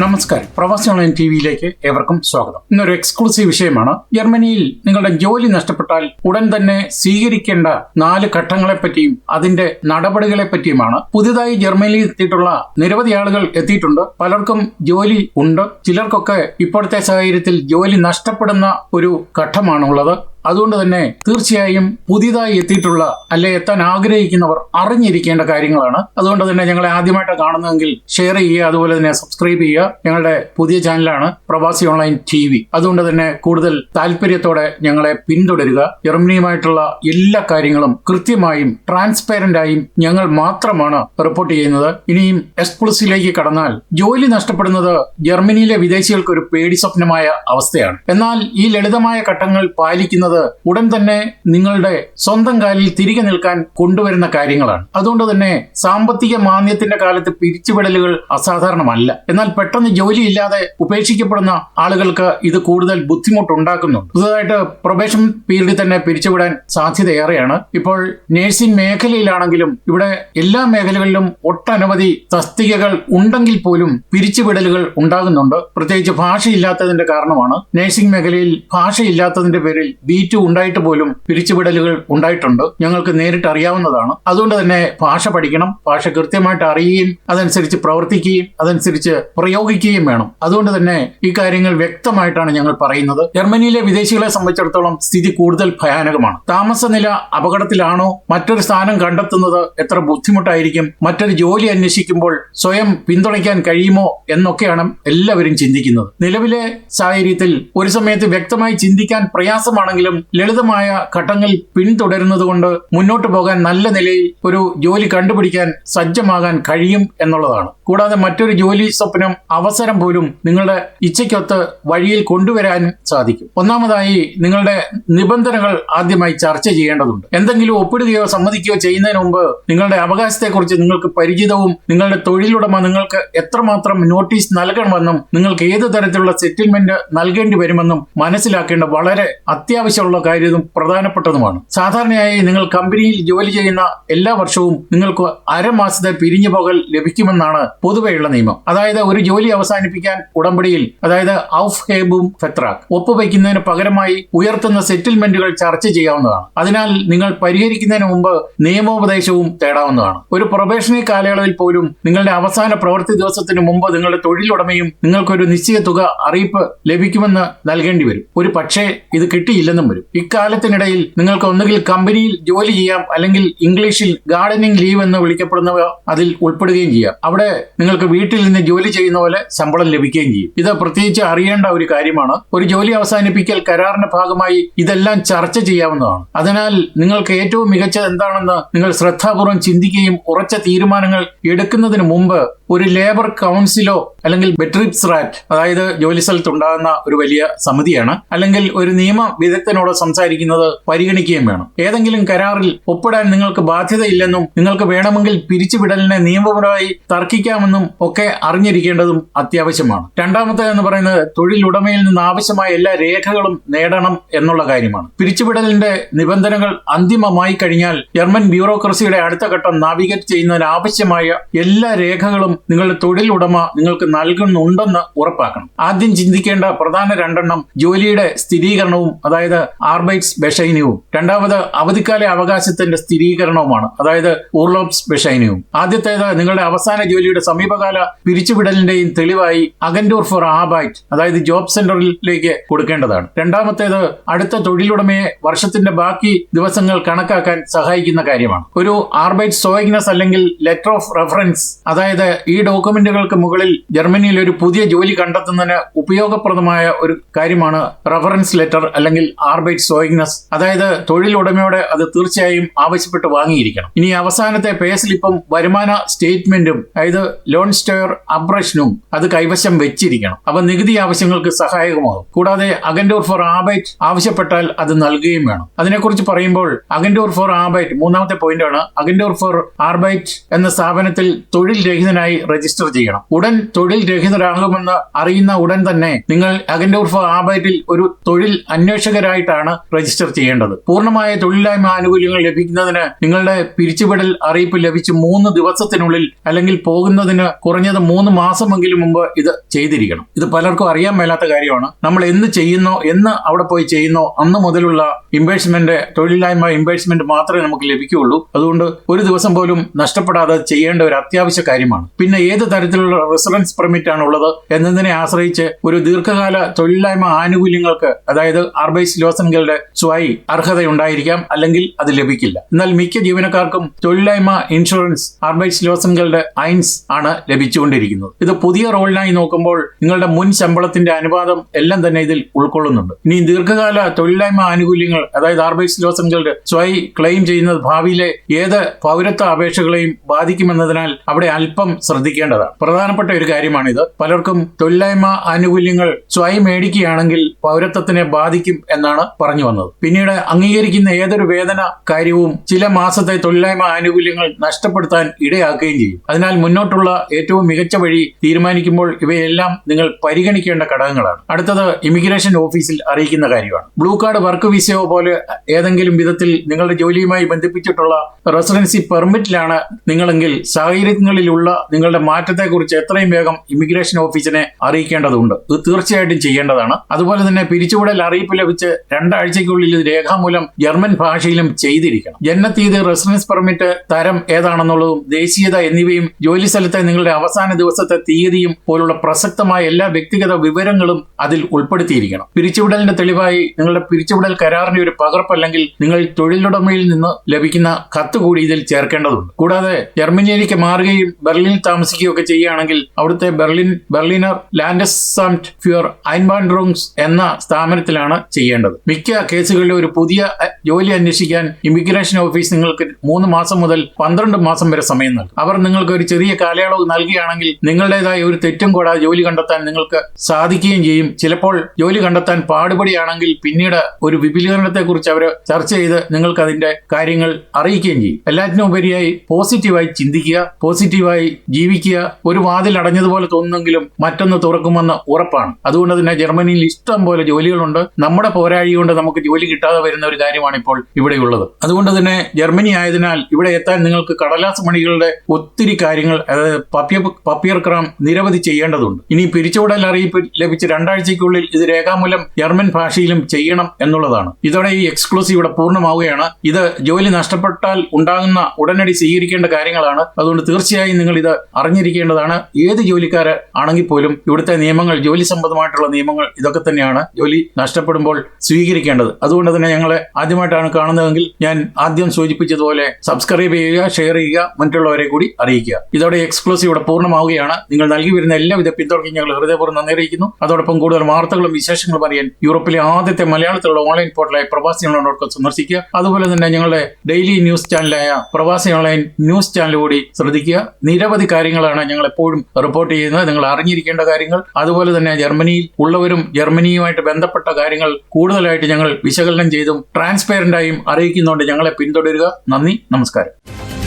നമസ്കാരം. പ്രവാസി online T വിയിലേക്ക് ഏവർക്കും സ്വാഗതം. ഇന്നൊരു എക്സ്ക്ലൂസീവ് വിഷയമാണ്. ജർമ്മനിയിൽ നിങ്ങളുടെ ജോലി നഷ്ടപ്പെട്ടാൽ ഉടൻ തന്നെ സ്വീകരിക്കേണ്ട നാല് ഘട്ടങ്ങളെ പറ്റിയും അതിന്റെ നടപടികളെ പറ്റിയുമാണ് പുതിയതായി ജർമ്മനിയിൽ എത്തിയിട്ടുള്ള നിരവധി ആളുകൾ എത്തിയിട്ടുണ്ട്. പലർക്കും ജോലി ഉണ്ട്. ചിലർക്കൊക്കെ ഇപ്പോഴത്തെ സാഹചര്യത്തിൽ ജോലി നഷ്ടപ്പെടുന്ന ഒരു ഘട്ടമാണുള്ളത്. അതുകൊണ്ട് തന്നെ തീർച്ചയായും പുതിയതായി എത്തിയിട്ടുള്ള അല്ലെ എത്താൻ ആഗ്രഹിക്കുന്നവർ അറിഞ്ഞിരിക്കേണ്ട കാര്യങ്ങളാണ്. അതുകൊണ്ട് തന്നെ ഞങ്ങളെ ആദ്യമായിട്ട് കാണുന്നതെങ്കിൽ ഷെയർ ചെയ്യുക അതുപോലെ തന്നെ സബ്സ്ക്രൈബ് ചെയ്യുക. ഞങ്ങളുടെ പുതിയ ചാനലാണ് പ്രവാസി ഓൺലൈൻ ടി വി അതുകൊണ്ട് തന്നെ കൂടുതൽ താല്പര്യത്തോടെ ഞങ്ങളെ പിന്തുടരുക. ജർമ്മനിയുമായിട്ടുള്ള എല്ലാ കാര്യങ്ങളും കൃത്യമായും ട്രാൻസ്പെറന്റ് ആയും ഞങ്ങൾ മാത്രമാണ് റിപ്പോർട്ട് ചെയ്യുന്നത്. ഇനിയും എക്സ്പ്ലസിലേക്ക് കടന്നാൽ ജോലി നഷ്ടപ്പെടുന്നത് ജർമ്മനിയിലെ വിദേശികൾക്ക് ഒരു പേടി സ്വപ്നമായ അവസ്ഥയാണ്. എന്നാൽ ഈ ലളിതമായ ഘട്ടങ്ങൾ പാലിക്കുന്നത് ഉടൻ തന്നെ നിങ്ങളുടെ സ്വന്തം കാലിൽ തിരികെ നിൽക്കാൻ കൊണ്ടുവരുന്ന കാര്യങ്ങളാണ്. അതുകൊണ്ട് തന്നെ സാമ്പത്തിക മാന്ദ്യത്തിന്റെ കാലത്ത് പിരിച്ചുവിടലുകൾ അസാധാരണമല്ല. എന്നാൽ പെട്ടെന്ന് ജോലിയില്ലാതെ ഉപേക്ഷിക്കപ്പെടുന്ന ആളുകൾക്ക് ഇത് കൂടുതൽ ബുദ്ധിമുട്ടുണ്ടാക്കുന്നുണ്ട് പുതുതായിട്ട് പ്രൊബേഷൻ പീരീഡിൽ തന്നെ പിരിച്ചുവിടാൻ സാധ്യതയേറെയാണ്. ഇപ്പോൾ നഴ്സിംഗ് മേഖലയിലാണെങ്കിലും ഇവിടെ എല്ലാ മേഖലകളിലും ഒട്ടനവധി തസ്തികകൾ ഉണ്ടെങ്കിൽ പോലും പിരിച്ചുവിടലുകൾ ഉണ്ടാകുന്നുണ്ട്. പ്രത്യേകിച്ച് ഭാഷയില്ലാത്തതിന്റെ കാരണമാണ്. നഴ്സിംഗ് മേഖലയിൽ ഭാഷയില്ലാത്തതിന്റെ പേരിൽ ബി ടു ഉണ്ടായിട്ട് പോലും പിരിച്ചുവിടലുകൾ ഉണ്ടായിട്ടുണ്ട്. ഞങ്ങൾക്ക് നേരിട്ട് അറിയാവുന്നതാണ്. അതുകൊണ്ട് തന്നെ ഭാഷ പഠിക്കണം. ഭാഷ കൃത്യമായിട്ട് അറിയുകയും അതനുസരിച്ച് പ്രവർത്തിക്കുകയും അതനുസരിച്ച് പ്രയോഗിക്കുകയും വേണം. അതുകൊണ്ട് തന്നെ ഈ കാര്യങ്ങൾ വ്യക്തമായിട്ടാണ് ഞങ്ങൾ പറയുന്നത്. ജർമ്മനിയിലെ വിദേശികളെ സംബന്ധിച്ചിടത്തോളം സ്ഥിതി കൂടുതൽ ഭയാനകമാണ്. താമസ നില അപകടത്തിലാണോ മറ്റൊരു സ്ഥാനം കണ്ടെത്തുന്നത് എത്ര ബുദ്ധിമുട്ടായിരിക്കും? മറ്റൊരു ജോലി അന്വേഷിക്കുമ്പോൾ സ്വയം പിന്തുണയ്ക്കാൻ കഴിയുമോ എന്നൊക്കെയാണ് എല്ലാവരും ചിന്തിക്കുന്നത്. നിലവിലെ സാഹചര്യത്തിൽ ഒരു സമയത്ത് വ്യക്തമായി ചിന്തിക്കാൻ പ്രയാസമാണെങ്കിലും ലളിതമായ ഘട്ടങ്ങൾ പിന്തുടരുന്നത് കൊണ്ട് മുന്നോട്ട് പോകാൻ നല്ല നിലയിൽ ഒരു ജോലി കണ്ടുപിടിക്കാൻ സജ്ജമാകാൻ കഴിയും എന്നുള്ളതാണ്. കൂടാതെ മറ്റൊരു ജോലി സ്വപ്നം അവസരം പോലും നിങ്ങളുടെ ഇച്ഛയ്ക്കൊത്ത് വഴിയിൽ കൊണ്ടുവരാൻ സാധിക്കും. ഒന്നാമതായി നിങ്ങളുടെ നിബന്ധനകൾ ആദ്യമായി ചർച്ച ചെയ്യേണ്ടതുണ്ട്. എന്തെങ്കിലും ഒപ്പിടുകയോ സമ്മതിക്കുകയോ ചെയ്യുന്നതിന് മുമ്പ് നിങ്ങളുടെ അവകാശത്തെക്കുറിച്ച് നിങ്ങൾക്ക് പരിചിതവും നിങ്ങളുടെ തൊഴിലുടമ നിങ്ങൾക്ക് എത്രമാത്രം നോട്ടീസ് നൽകണമെന്നും നിങ്ങൾക്ക് ഏത് തരത്തിലുള്ള സെറ്റിൽമെന്റ് നൽകേണ്ടി വരുമെന്നും മനസ്സിലാക്കേണ്ട വളരെ അത്യാവശ്യമുള്ള കാര്യവും പ്രധാനപ്പെട്ടതുമാണ്. സാധാരണയായി നിങ്ങൾ കമ്പനിയിൽ ജോലി ചെയ്യുന്ന എല്ലാ വർഷവും നിങ്ങൾക്ക് അരമാസത്തെ പിരിഞ്ഞു പോകൽ ലഭിക്കുമെന്നാണ് പൊതുവെയുള്ള നിയമം. അതായത് ഒരു ജോലി അവസാനിപ്പിക്കാൻ ഉടമ്പടിയിൽ അതായത് ഔഫ് ഹേബും ഫെത്രാഖ് ഒപ്പുവയ്ക്കുന്നതിന് പകരമായി ഉയർത്തുന്ന സെറ്റിൽമെന്റുകൾ ചർച്ച ചെയ്യാവുന്നതാണ്. അതിനാൽ നിങ്ങൾ പരിഹരിക്കുന്നതിന് മുമ്പ് നിയമോപദേശവും തേടാവുന്നതാണ്. ഒരു പ്രൊബേഷണറി കാലയളവിൽ പോലും നിങ്ങളുടെ അവസാന പ്രവൃത്തി ദിവസത്തിന് മുമ്പ് നിങ്ങളുടെ തൊഴിലുടമയും നിങ്ങൾക്കൊരു നിശ്ചിത തുക അറിയിപ്പ് ലഭിക്കുമെന്ന് നൽകേണ്ടി വരും. ഒരു പക്ഷേ ഇത് കിട്ടിയില്ലെന്നും വരും. ഇക്കാലത്തിനിടയിൽ നിങ്ങൾക്ക് ഒന്നുകിൽ കമ്പനിയിൽ ജോലി ചെയ്യാം അല്ലെങ്കിൽ ഇംഗ്ലീഷിൽ ഗാർഡനിങ് ലീവ് എന്ന് വിളിക്കപ്പെടുന്നവ അതിൽ ഉൾപ്പെടുകയും ചെയ്യാം. അവിടെ നിങ്ങൾക്ക് വീട്ടിൽ നിന്ന് ജോലി ചെയ്യുന്ന പോലെ ശമ്പളം ലഭിക്കുകയും ചെയ്യും. ഇത് പ്രത്യേകിച്ച് അറിയേണ്ട ഒരു കാര്യമാണ്. ഒരു ജോലി അവസാനിപ്പിക്കൽ കരാറിന്റെ ഭാഗമായി ഇതെല്ലാം ചർച്ച ചെയ്യാവുന്നതാണ്. അതിനാൽ നിങ്ങൾക്ക് ഏറ്റവും മികച്ചത് എന്താണെന്ന് നിങ്ങൾ ശ്രദ്ധാപൂർവം ചിന്തിക്കുകയും ഉറച്ച തീരുമാനങ്ങൾ എടുക്കുന്നതിന് മുമ്പ് ഒരു ലേബർ കൗൺസിലോ അല്ലെങ്കിൽ ബെറ്ററിപ്സ് റാറ്റ് അതായത് ജോലി സ്ഥലത്ത് ഉണ്ടാകുന്ന ഒരു വലിയ സമിതിയാണ്. അല്ലെങ്കിൽ ഒരു നിയമ വിദഗ്ധനോട് സംസാരിക്കുന്നത് പരിഗണിക്കുകയും വേണം. ഏതെങ്കിലും കരാറിൽ ഒപ്പിടാൻ നിങ്ങൾക്ക് ബാധ്യതയില്ലെന്നും നിങ്ങൾക്ക് വേണമെങ്കിൽ പിരിച്ചുവിടലിനെ നിയമപരമായി തർക്കിക്കാമെന്നും ഒക്കെ അറിഞ്ഞിരിക്കേണ്ടതും അത്യാവശ്യമാണ്. രണ്ടാമത്തെ എന്ന് പറയുന്നത് തൊഴിലുടമയിൽ നിന്ന് ആവശ്യമായ എല്ലാ രേഖകളും നേടണം എന്നുള്ള കാര്യമാണ്. പിരിച്ചുവിടലിന്റെ നിബന്ധനകൾ അന്തിമമായി കഴിഞ്ഞാൽ ജർമ്മൻ ബ്യൂറോക്രസിയുടെ അടുത്ത ഘട്ടം നാവിഗേറ്റ് ചെയ്യുന്നതിന് ആവശ്യമായ എല്ലാ രേഖകളും നിങ്ങളുടെ തൊഴിലുടമ നിങ്ങൾക്ക് നൽകുന്നുണ്ടെന്ന് ഉറപ്പാക്കണം. ആദ്യം ചിന്തിക്കേണ്ട പ്രധാന രണ്ടെണ്ണം ജോലിയുടെ സ്ഥിരീകരണവും അതായത് ആർബൈറ്റ്സ് ബെഷൈനിയവും രണ്ടാമത് അവധിക്കാല അവകാശത്തിന്റെ സ്ഥിരീകരണവുമാണ് അതായത് ഊർലോപ്സ് ബെഷൈനിയവും ആദ്യത്തേത് നിങ്ങളുടെ അവസാന ജോലിയുടെ സമീപകാല പിരിച്ചുവിടലിന്റെയും തെളിവായി അഗൻഡൂർ ഫോർ ആബൈറ്റ് അതായത് ജോബ് സെന്ററിലേക്ക് കൊടുക്കേണ്ടതാണ്. രണ്ടാമത്തേത് അടുത്ത തൊഴിലുടമയെ വർഷത്തിന്റെ ബാക്കി ദിവസങ്ങൾ കണക്കാക്കാൻ സഹായിക്കുന്ന കാര്യമാണ്. ഒരു ആർബൈറ്റ് സോയിഗ്നസ് അല്ലെങ്കിൽ ലെറ്റർ ഓഫ് റെഫറൻസ് അതായത് ഈ ഡോക്യുമെന്റുകൾക്ക് മുകളിൽ ജർമ്മനിയിൽ ഒരു പുതിയ ജോലി കണ്ടെത്തുന്നതിന് ഉപയോഗപ്രദമായ ഒരു കാര്യമാണ് റഫറൻസ് ലെറ്റർ അല്ലെങ്കിൽ ആർബൈറ്റ് സോയിഗ്നസ് അതായത് തൊഴിലുടമയോടെ അത് തീർച്ചയായും ആവശ്യപ്പെട്ട് വാങ്ങിയിരിക്കണം. ഇനി അവസാനത്തെ പേ സ്ലിപ്പും വരുമാന സ്റ്റേറ്റ്മെന്റും അതായത് ലോൺ സ്റ്റോയർ അബ്രഷനും അത് കൈവശം വെച്ചിരിക്കണം. അവ നികുതി ആവശ്യങ്ങൾക്ക് സഹായകമാകും. കൂടാതെ അഗൻഡോർ ഫോർ ആബൈറ്റ് ആവശ്യപ്പെട്ടാൽ അത് നൽകുകയും വേണം. അതിനെക്കുറിച്ച് പറയുമ്പോൾ അഗൻഡോർ ഫോർ ആബൈറ്റ് മൂന്നാമത്തെ പോയിന്റാണ് അഗൻഡോർ ഫോർ ആർബൈറ്റ് എന്ന സ്ഥാപനത്തിൽ തൊഴിൽ രഹിതനായി രജിസ്റ്റർ ചെയ്യണം. ഉടൻ തൊഴിൽ രഹിതരാകുമെന്ന് അറിയുന്ന ഉടൻ തന്നെ നിങ്ങൾ അഗന്റൂർഫ് ആബൈറ്റിൽ ഒരു തൊഴിൽ അന്വേഷകരായിട്ടാണ് രജിസ്റ്റർ ചെയ്യേണ്ടത്. പൂർണമായ തൊഴിലില്ലായ്മ ആനുകൂല്യങ്ങൾ ലഭിക്കുന്നതിന് നിങ്ങളുടെ പിരിച്ചുവിടൽ അറിയിപ്പ് ലഭിച്ച് മൂന്ന് ദിവസത്തിനുള്ളിൽ അല്ലെങ്കിൽ പോകുന്നതിന് കുറഞ്ഞത് മൂന്ന് മാസമെങ്കിലും മുമ്പ് ഇത് ചെയ്തിരിക്കണം. ഇത് പലർക്കും അറിയാൻ മേലാത്ത കാര്യമാണ്. നമ്മൾ എന്ന് ചെയ്യുന്നോ എന്ന് അവിടെ പോയി ചെയ്യുന്നോ അന്ന് മുതലുള്ള ഇൻവെസ്റ്റ്മെന്റ് തൊഴിലില്ലായ്മ ഇൻവെസ്റ്റ്മെന്റ് മാത്രമേ നമുക്ക് ലഭിക്കുകയുള്ളൂ. അതുകൊണ്ട് ഒരു ദിവസം പോലും നഷ്ടപ്പെടാതെ ചെയ്യേണ്ട ഒരു അത്യാവശ്യ കാര്യമാണ്. പിന്നെ ഏത് തരത്തിലുള്ള റെസിഡൻസ് പെർമിറ്റ് ആണ് ഉള്ളത് എന്നതിനെ ആശ്രയിച്ച് ഒരു ദീർഘകാല തൊഴിലില്ലായ്മ ആനുകൂല്യങ്ങൾക്ക് അതായത് ആർബൈസ് ലോസൻകളുടെ സ്വായി അർഹതയുണ്ടായിരിക്കാം അല്ലെങ്കിൽ അത് ലഭിക്കില്ല. എന്നാൽ മിക്ക ജീവനക്കാർക്കും തൊഴിലില്ലായ്മ ഇൻഷുറൻസ് ആർബൈസ് ലോസൻകളുടെ ഐൻസ് ആണ് ലഭിച്ചുകൊണ്ടിരിക്കുന്നത്. ഇത് പുതിയ റോളിനായി നോക്കുമ്പോൾ നിങ്ങളുടെ മുൻ ശമ്പളത്തിന്റെ അനുപാതം എല്ലാം തന്നെ ഇതിൽ ഉൾക്കൊള്ളുന്നുണ്ട്. ഇനി ദീർഘകാല തൊഴിലില്ലായ്മ ആനുകൂല്യങ്ങൾ അതായത് ആർബൈസ് ലോസൻകളുടെ സ്വായി ക്ലെയിം ചെയ്യുന്നത് ഭാവിയിലെ ഏത് പൗരത്വ അപേക്ഷകളെയും ബാധിക്കുമെന്നതിനാൽ അവിടെ അല്പം ശ്രദ്ധിക്കേണ്ടതാണ്. പ്രധാനപ്പെട്ട ഒരു കാര്യമാണിത്. പലർക്കും തൊഴിലില്ലായ്മ ആനുകൂല്യങ്ങൾ സ്വയം മേടിക്കുകയാണെങ്കിൽ പൗരത്വത്തിനെ ബാധിക്കും എന്നാണ് പറഞ്ഞു വന്നത്. പിന്നീട് അംഗീകരിക്കുന്ന ഏതൊരു വേതന കാര്യവും ചില മാസത്തെ തൊഴിലില്ലായ്മ ആനുകൂല്യങ്ങൾ നഷ്ടപ്പെടുത്താൻ ഇടയാക്കുകയും ചെയ്യും. അതിനാൽ മുന്നോട്ടുള്ള ഏറ്റവും മികച്ച വഴി തീരുമാനിക്കുമ്പോൾ ഇവയെല്ലാം നിങ്ങൾ പരിഗണിക്കേണ്ട ഘടകങ്ങളാണ്. അടുത്തത് ഇമിഗ്രേഷൻ ഓഫീസിൽ അറിയിക്കുന്ന കാര്യമാണ്. ബ്ലൂ കാർഡ് വർക്ക് വിസയോ പോലെ ഏതെങ്കിലും വിധത്തിൽ നിങ്ങളുടെ ജോലിയുമായി ബന്ധിപ്പിച്ചിട്ടുള്ള റെസിഡൻസി പെർമിറ്റിലാണ് നിങ്ങളെങ്കിൽ സാഹചര്യങ്ങളിലുള്ള നിങ്ങളുടെ മാറ്റത്തെക്കുറിച്ച് എത്രയും വേഗം ഇമിഗ്രേഷൻ ഓഫീസിനെ അറിയിക്കേണ്ടതുണ്ട്. ഇത് തീർച്ചയായിട്ടും ചെയ്യേണ്ടതാണ്. അതുപോലെ തന്നെ പിരിച്ചുവിടൽ അറിയിപ്പ് ലഭിച്ച് രണ്ടാഴ്ചയ്ക്കുള്ളിൽ രേഖാമൂലം ജർമ്മൻ ഭാഷയിലും ചെയ്തിരിക്കണം. ജനനത്തീയതി റെസിഡൻസ് പെർമിറ്റ് തരം ഏതാണെന്നുള്ളതും ദേശീയത എന്നിവയും ജോലി സ്ഥലത്തെ നിങ്ങളുടെ അവസാന ദിവസത്തെ തീയതിയും പോലുള്ള പ്രസക്തമായ എല്ലാ വ്യക്തിഗത വിവരങ്ങളും അതിൽ ഉൾപ്പെടുത്തിയിരിക്കണം. പിരിച്ചുവിടലിന്റെ തെളിവായി നിങ്ങളുടെ പിരിച്ചുവിടൽ കരാറിന്റെ ഒരു പകർപ്പ് അല്ലെങ്കിൽ നിങ്ങൾ തൊഴിലുടമയിൽ നിന്ന് ലഭിക്കുന്ന കത്ത് കൂടി ഇതിൽ ചേർക്കേണ്ടതുണ്ട്. കൂടാതെ ജർമ്മനിയിലേക്ക് മാറുകയും ബെർലിനിൽ താമസിക്കുകയും ഒക്കെ ചെയ്യുകയാണെങ്കിൽ അവിടുത്തെ ബെർലിൻ ബെർലിനർ ലാൻഡസാംറ്റ് ഫ്യൂർ ഐൻബാൻഡ്രൂങ്സ് എന്ന സ്ഥാപനത്തിലാണ് ചെയ്യേണ്ടത്. മിക്ക കേസുകളിലും ഒരു പുതിയ ജോലി അന്വേഷിക്കാൻ ഇമിഗ്രേഷൻ ഓഫീസ് നിങ്ങൾക്ക് മൂന്ന് മാസം മുതൽ പന്ത്രണ്ട് മാസം വരെ സമയം നൽകും. അവർ നിങ്ങൾക്ക് ഒരു ചെറിയ കാലയളവ് നൽകുകയാണെങ്കിൽ നിങ്ങളുടേതായ ഒരു തെറ്റും കൂടാതെ ജോലി കണ്ടെത്താൻ നിങ്ങൾക്ക് സാധിക്കുകയും ചെയ്യും. ചിലപ്പോൾ ജോലി കണ്ടെത്താൻ പാടുപടിയാണെങ്കിൽ പിന്നീട് ഒരു വിപുലീകരണത്തെക്കുറിച്ച് അവർ ചർച്ച ചെയ്ത് നിങ്ങൾക്ക് അതിന്റെ കാര്യങ്ങൾ അറിയിക്കുകയും ചെയ്യും. എല്ലാറ്റിനും ഉപരിയായി പോസിറ്റീവായി ചിന്തിക്കുക പോസിറ്റീവായി ജീവിക്കുക ഒരു വാതിൽ അടഞ്ഞതുപോലെ തോന്നുന്നെങ്കിലും മറ്റൊന്ന് തുറക്കുമെന്ന് ഉറപ്പാണ്. അതുകൊണ്ട് തന്നെ ജർമ്മനിയിൽ ഇഷ്ടം പോലെ ജോലികളുണ്ട്. നമ്മുടെ പോരാഴി കൊണ്ട് നമുക്ക് ജോലി കിട്ടാതെ വരുന്ന ഒരു കാര്യമാണ് ഇപ്പോൾ ഇവിടെയുള്ളത്. അതുകൊണ്ട് തന്നെ ജർമ്മനി ആയതിനാൽ ഇവിടെ എത്താൻ നിങ്ങൾക്ക് കടലാസ് മണികളുടെ ഒത്തിരി കാര്യങ്ങൾ അതായത് പപ്പിയ പപ്പിയർ ക്രാം നിരവധി ചെയ്യേണ്ടതുണ്ട്. ഇനി പിരിച്ചുവിടൽ അറിയിപ്പ് ലഭിച്ച രണ്ടാഴ്ചയ്ക്കുള്ളിൽ ഇത് രേഖാമൂലം ജർമ്മൻ ഭാഷയിലും ചെയ്യണം എന്നുള്ളതാണ്. ഇതോടെ ഈ എക്സ്ക്ലൂസീവ് ഇവിടെ പൂർണമാവുകയാണ്. ഇത് ജോലി നഷ്ടപ്പെട്ടാൽ ഉണ്ടാകുന്ന ഉടനടി സ്വീകരിക്കേണ്ട കാര്യങ്ങളാണ്. അതുകൊണ്ട് തീർച്ചയായും നിങ്ങൾ ഇത് അറിഞ്ഞിരിക്കേണ്ടതാണ്. ഏത് ജോലിക്കാര് ആണെങ്കിൽ പോലും ഇവിടുത്തെ നിയമങ്ങൾ ജോലി സംബന്ധമായിട്ടുള്ള നിയമങ്ങൾ ഇതൊക്കെ തന്നെയാണ് ജോലി നഷ്ടപ്പെടുമ്പോൾ സ്വീകരിക്കേണ്ടത്. അതുകൊണ്ട് തന്നെ ഞങ്ങളെ ആദ്യമായിട്ടാണ് കാണുന്നതെങ്കിൽ ഞാൻ ആദ്യം സൂചിപ്പിച്ചതുപോലെ സബ്സ്ക്രൈബ് ചെയ്യുക ഷെയർ ചെയ്യുക മറ്റുള്ളവരെ കൂടി അറിയിക്കുക. ഇതോടെ എക്സ്ക്ലൂസീവ് ഇവിടെ പൂർണമാവുകയാണ്. നിങ്ങൾ നൽകി വരുന്ന എല്ലാവിധ പിന്തുണയ്ക്കും ഞങ്ങൾ ഹൃദയപൂർവം നന്ദി അറിയിക്കുന്നു. അതോടൊപ്പം കൂടുതൽ വാർത്തകളും വിശേഷങ്ങളും അറിയാൻ യൂറോപ്പിലെ ആദ്യത്തെ മലയാളത്തിലുള്ള ഓൺലൈൻ പോർട്ടലായ പ്രവാസി ഓൺലൈൻ ഡോട്ട് കോം സന്ദർശിക്കുക. അതുപോലെ തന്നെ ഞങ്ങളുടെ ഡെയിലി ന്യൂസ് ചാനലായ പ്രവാസി ഓൺലൈൻ ന്യൂസ് ചാനൽ കൂടി ശ്രദ്ധിക്കുക. നിരവധി കാര്യങ്ങളാണ് ഞങ്ങൾ എപ്പോഴും റിപ്പോർട്ട് ചെയ്യുന്നത്. നിങ്ങൾ അറിഞ്ഞിരിക്കേണ്ട കാര്യങ്ങൾ. അതുപോലെ തന്നെ ജർമ്മനിയിൽ ഉള്ളവരും ജർമ്മനിയുമായിട്ട് ബന്ധപ്പെട്ട കാര്യങ്ങൾ കൂടുതലായിട്ട് ഞങ്ങൾ വിശകലനം ചെയ്തും ട്രാൻസ്പെയറന്റായും അറിയിക്കുന്നുണ്ട് ഞങ്ങളെ പിന്തുടരുക. നന്ദി. നമസ്കാരം.